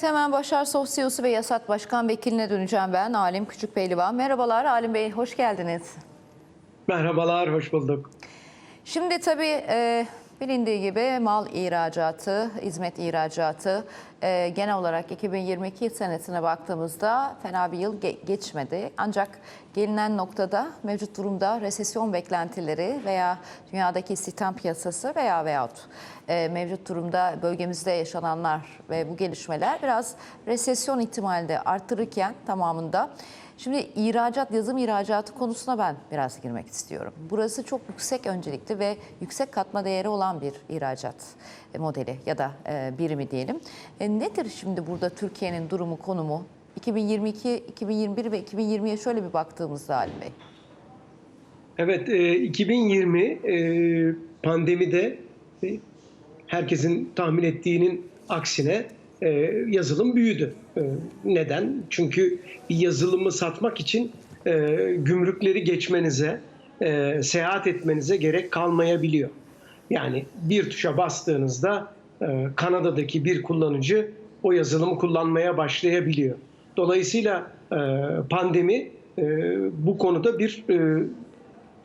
Evet hemen Başar Sof CEO'su ve Yasat Başkan Vekiline döneceğim ben. Alim Küçükpehlivan. Merhabalar Alim Bey, hoş geldiniz. Merhabalar, hoş bulduk. Şimdi tabii e, bilindiği gibi mal ihracatı, hizmet ihracatı e, genel olarak 2022 senesine baktığımızda fena bir yıl ge- geçmedi. Ancak gelinen noktada mevcut durumda resesyon beklentileri veya dünyadaki istihdam piyasası veya veyahut e, mevcut durumda bölgemizde yaşananlar ve bu gelişmeler biraz resesyon ihtimalini de arttırırken tamamında Şimdi ihracat, yazım ihracatı konusuna ben biraz girmek istiyorum. Burası çok yüksek öncelikli ve yüksek katma değeri olan bir ihracat e, modeli ya da e, birimi diyelim. E, nedir şimdi burada Türkiye'nin durumu, konumu? 2022, 2021 ve 2020'ye şöyle bir baktığımızda Halim Bey. Evet, e, 2020 e, pandemide herkesin tahmin ettiğinin aksine yazılım büyüdü. E, neden? Çünkü yazılımı satmak için e, gümrükleri geçmenize, e, seyahat etmenize gerek kalmayabiliyor. Yani bir tuşa bastığınızda e, Kanada'daki bir kullanıcı o yazılımı kullanmaya başlayabiliyor. Dolayısıyla e, pandemi e, bu konuda bir e,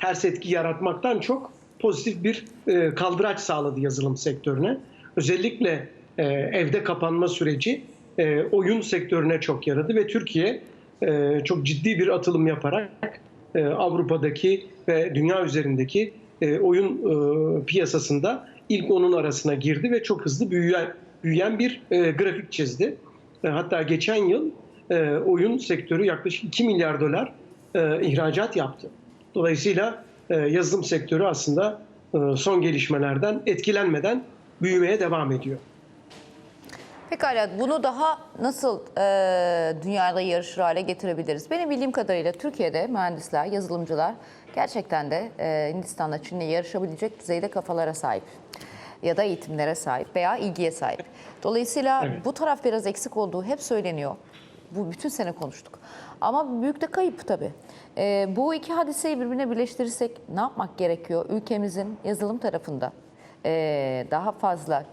ters etki yaratmaktan çok pozitif bir e, kaldıraç sağladı yazılım sektörüne. Özellikle e, evde kapanma süreci e, oyun sektörüne çok yaradı ve Türkiye e, çok ciddi bir atılım yaparak e, Avrupa'daki ve dünya üzerindeki e, oyun e, piyasasında ilk onun arasına girdi ve çok hızlı büyüyen, büyüyen bir e, grafik çizdi. E, hatta geçen yıl e, oyun sektörü yaklaşık 2 milyar dolar e, ihracat yaptı. Dolayısıyla e, yazılım sektörü aslında e, son gelişmelerden etkilenmeden büyümeye devam ediyor. Pekala bunu daha nasıl e, dünyada yarışır hale getirebiliriz? Benim bildiğim kadarıyla Türkiye'de mühendisler, yazılımcılar gerçekten de e, Hindistan'la Çin'le yarışabilecek düzeyde kafalara sahip. Ya da eğitimlere sahip veya ilgiye sahip. Dolayısıyla Evet. bu taraf biraz eksik olduğu hep söyleniyor. Bu bütün sene konuştuk. Ama büyük de kayıp tabii. E, bu iki hadiseyi birbirine birleştirirsek ne yapmak gerekiyor? Ülkemizin yazılım tarafında e, daha fazla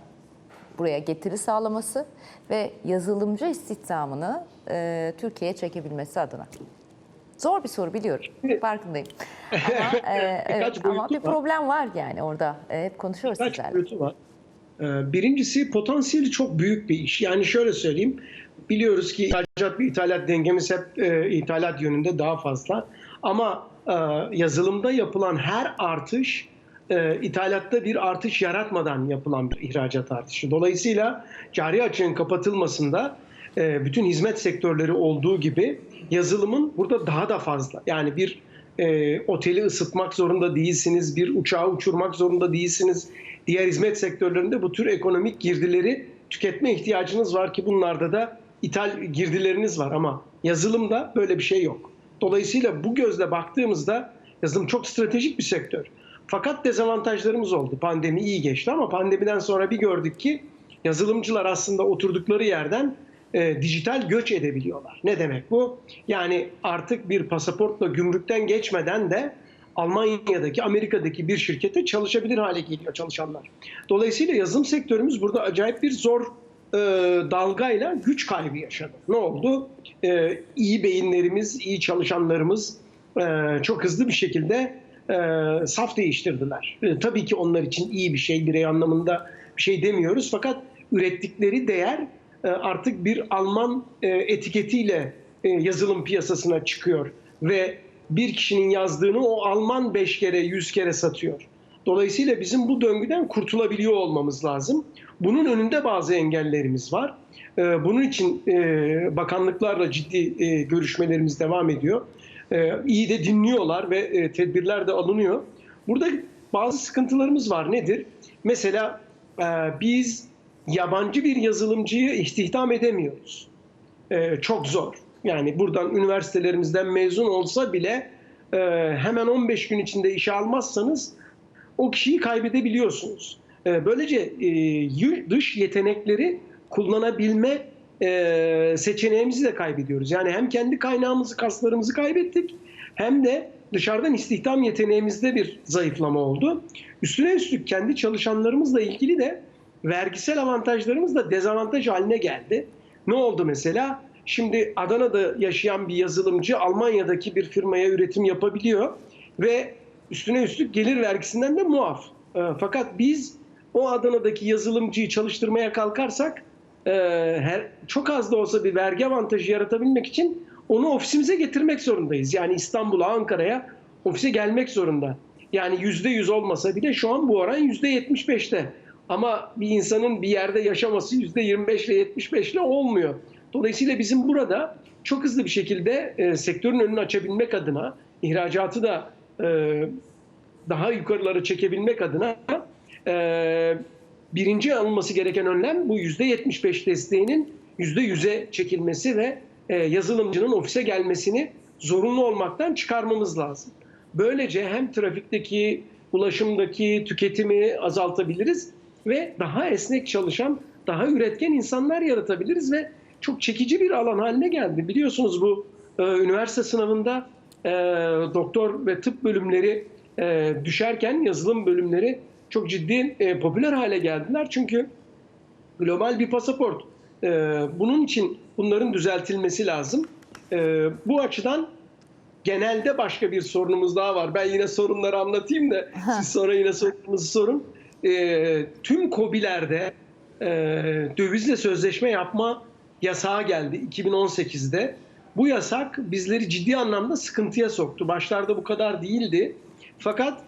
buraya getiri sağlaması ve yazılımcı istihdamını e, Türkiye'ye çekebilmesi adına. Zor bir soru biliyorum. Farkındayım. Ama, e, evet, Birkaç ama bir var. problem var yani orada. E, hep konuşuyoruz Kaç sizlerle. boyutu var? Ee, Birincisi potansiyeli çok büyük bir iş. Yani şöyle söyleyeyim. Biliyoruz ki ihracat ve ithalat dengemiz hep e, ithalat yönünde daha fazla. Ama e, yazılımda yapılan her artış e, ithalatta bir artış yaratmadan yapılan bir ihracat artışı. Dolayısıyla cari açığın kapatılmasında e, bütün hizmet sektörleri olduğu gibi yazılımın burada daha da fazla. Yani bir e, oteli ısıtmak zorunda değilsiniz, bir uçağı uçurmak zorunda değilsiniz. Diğer hizmet sektörlerinde bu tür ekonomik girdileri tüketme ihtiyacınız var ki bunlarda da ithal girdileriniz var ama yazılımda böyle bir şey yok. Dolayısıyla bu gözle baktığımızda yazılım çok stratejik bir sektör. Fakat dezavantajlarımız oldu. Pandemi iyi geçti ama pandemiden sonra bir gördük ki yazılımcılar aslında oturdukları yerden e, dijital göç edebiliyorlar. Ne demek bu? Yani artık bir pasaportla gümrükten geçmeden de Almanya'daki, Amerika'daki bir şirkete çalışabilir hale geliyor çalışanlar. Dolayısıyla yazılım sektörümüz burada acayip bir zor e, dalgayla güç kaybı yaşadı. Ne oldu? E, iyi beyinlerimiz, iyi çalışanlarımız e, çok hızlı bir şekilde e, saf değiştirdiler. E, tabii ki onlar için iyi bir şey, birey anlamında bir şey demiyoruz. Fakat ürettikleri değer e, artık bir Alman e, etiketiyle e, yazılım piyasasına çıkıyor ve bir kişinin yazdığını o Alman 5 kere 100 kere satıyor. Dolayısıyla bizim bu döngüden kurtulabiliyor olmamız lazım. Bunun önünde bazı engellerimiz var. E, Bunun için e, bakanlıklarla ciddi e, görüşmelerimiz devam ediyor. E, İyi de dinliyorlar ve e, tedbirler de alınıyor. Burada bazı sıkıntılarımız var. Nedir? Mesela e, biz yabancı bir yazılımcıyı istihdam edemiyoruz. Çok zor. Yani buradan üniversitelerimizden mezun olsa bile hemen 15 gün içinde işe almazsanız o kişiyi kaybedebiliyorsunuz. Böylece dış yetenekleri kullanabilme e, seçeneğimizi de kaybediyoruz. Yani hem kendi kaynağımızı, kaslarımızı kaybettik hem de dışarıdan istihdam yeteneğimizde bir zayıflama oldu. Üstüne üstlük kendi çalışanlarımızla ilgili de vergisel avantajlarımız da dezavantaj haline geldi. Ne oldu mesela? Şimdi Adana'da yaşayan bir yazılımcı Almanya'daki bir firmaya üretim yapabiliyor ve üstüne üstlük gelir vergisinden de muaf. E, fakat biz o Adana'daki yazılımcıyı çalıştırmaya kalkarsak e, her, çok az da olsa bir vergi avantajı yaratabilmek için onu ofisimize getirmek zorundayız. Yani İstanbul'a, Ankara'ya ofise gelmek zorunda. Yani yüzde yüz olmasa bile şu an bu oran yüzde yetmiş beşte. Ama bir insanın bir yerde yaşaması yüzde yirmi beşle yetmiş beşle olmuyor. Dolayısıyla bizim burada çok hızlı bir şekilde e, sektörün önünü açabilmek adına, ihracatı da e, daha yukarılara çekebilmek adına e, birinci alınması gereken önlem bu yüzde yetmiş beş desteğinin yüzde yüze çekilmesi ve e, yazılımcının ofise gelmesini zorunlu olmaktan çıkarmamız lazım. Böylece hem trafikteki, ulaşımdaki tüketimi azaltabiliriz ve daha esnek çalışan, daha üretken insanlar yaratabiliriz ve çok çekici bir alan haline geldi. Biliyorsunuz bu e, üniversite sınavında e, doktor ve tıp bölümleri e, düşerken yazılım bölümleri çok ciddi e, popüler hale geldiler. Çünkü global bir pasaport. E, bunun için bunların düzeltilmesi lazım. E, bu açıdan genelde başka bir sorunumuz daha var. Ben yine sorunları anlatayım da siz sonra yine sorununuzu sorun. E, tüm COBİ'lerde e, dövizle sözleşme yapma yasağı geldi 2018'de. Bu yasak bizleri ciddi anlamda sıkıntıya soktu. Başlarda bu kadar değildi. Fakat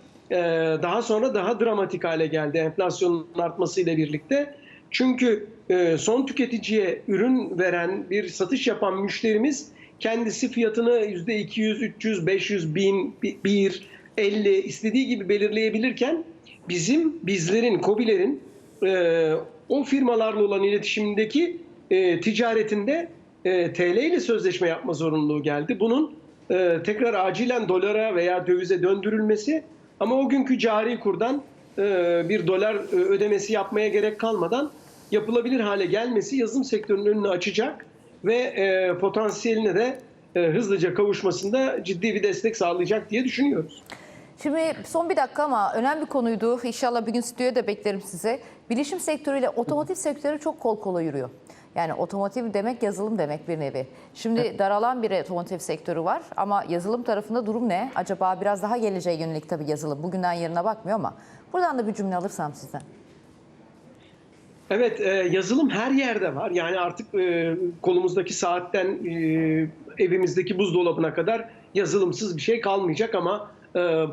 daha sonra daha dramatik hale geldi enflasyonun artmasıyla birlikte. Çünkü e, son tüketiciye ürün veren bir satış yapan müşterimiz kendisi fiyatını %200, 300, 500, 1000, 1, 50 istediği gibi belirleyebilirken bizim, bizlerin, COBİ'lerin e, o firmalarla olan iletişimindeki e, ticaretinde TL ile sözleşme yapma zorunluluğu geldi. Bunun tekrar acilen dolara veya dövize döndürülmesi ama o günkü cari kurdan e, bir dolar e, ödemesi yapmaya gerek kalmadan yapılabilir hale gelmesi yazılım sektörünün önünü açacak ve e, potansiyeline de hızlıca kavuşmasında ciddi bir destek sağlayacak diye düşünüyoruz. Şimdi son bir dakika ama önemli bir konuydu. İnşallah bir gün stüdyoya da beklerim size. Bilişim sektörüyle otomotiv sektörü çok kol kola yürüyor. Yani otomotiv demek yazılım demek bir nevi. Şimdi daralan bir otomotiv sektörü var ama yazılım tarafında durum ne? Acaba biraz daha geleceğe yönelik tabii yazılım. Bugünden yarına bakmıyor ama buradan da bir cümle alırsam sizden. Evet, e, yazılım her yerde var. Yani artık e, kolumuzdaki saatten e, evimizdeki buzdolabına kadar yazılımsız bir şey kalmayacak ama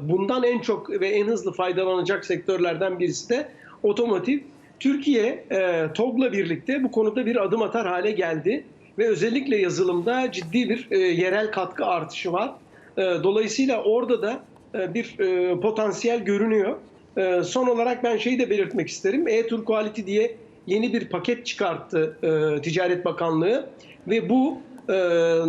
bundan en çok ve en hızlı faydalanacak sektörlerden birisi de otomotiv. Türkiye e, TOG'la birlikte bu konuda bir adım atar hale geldi ve özellikle yazılımda ciddi bir e, yerel katkı artışı var. E, dolayısıyla orada da e, bir e, potansiyel görünüyor. E, son olarak ben şeyi de belirtmek isterim. E-Tur Quality diye yeni bir paket çıkarttı e, Ticaret Bakanlığı ve bu e,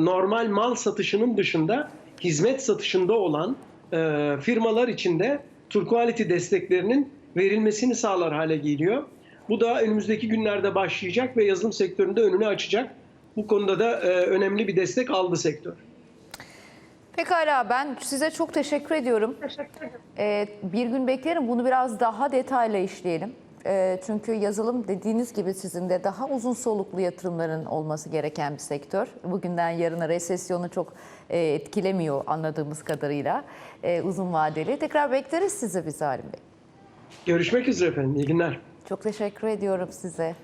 normal mal satışının dışında hizmet satışında olan e, firmalar için de Tur Quality desteklerinin verilmesini sağlar hale geliyor. Bu da önümüzdeki günlerde başlayacak ve yazılım sektöründe önünü açacak. Bu konuda da e, önemli bir destek aldı sektör. Pekala ben size çok teşekkür ediyorum. Ee, bir gün beklerim bunu biraz daha detaylı işleyelim. Ee, çünkü yazılım dediğiniz gibi sizin de daha uzun soluklu yatırımların olması gereken bir sektör. Bugünden yarına resesyonu çok e, etkilemiyor anladığımız kadarıyla e, uzun vadeli. Tekrar bekleriz sizi biz Halim Bey. Görüşmek üzere efendim. İyi günler. Çok teşekkür ediyorum size.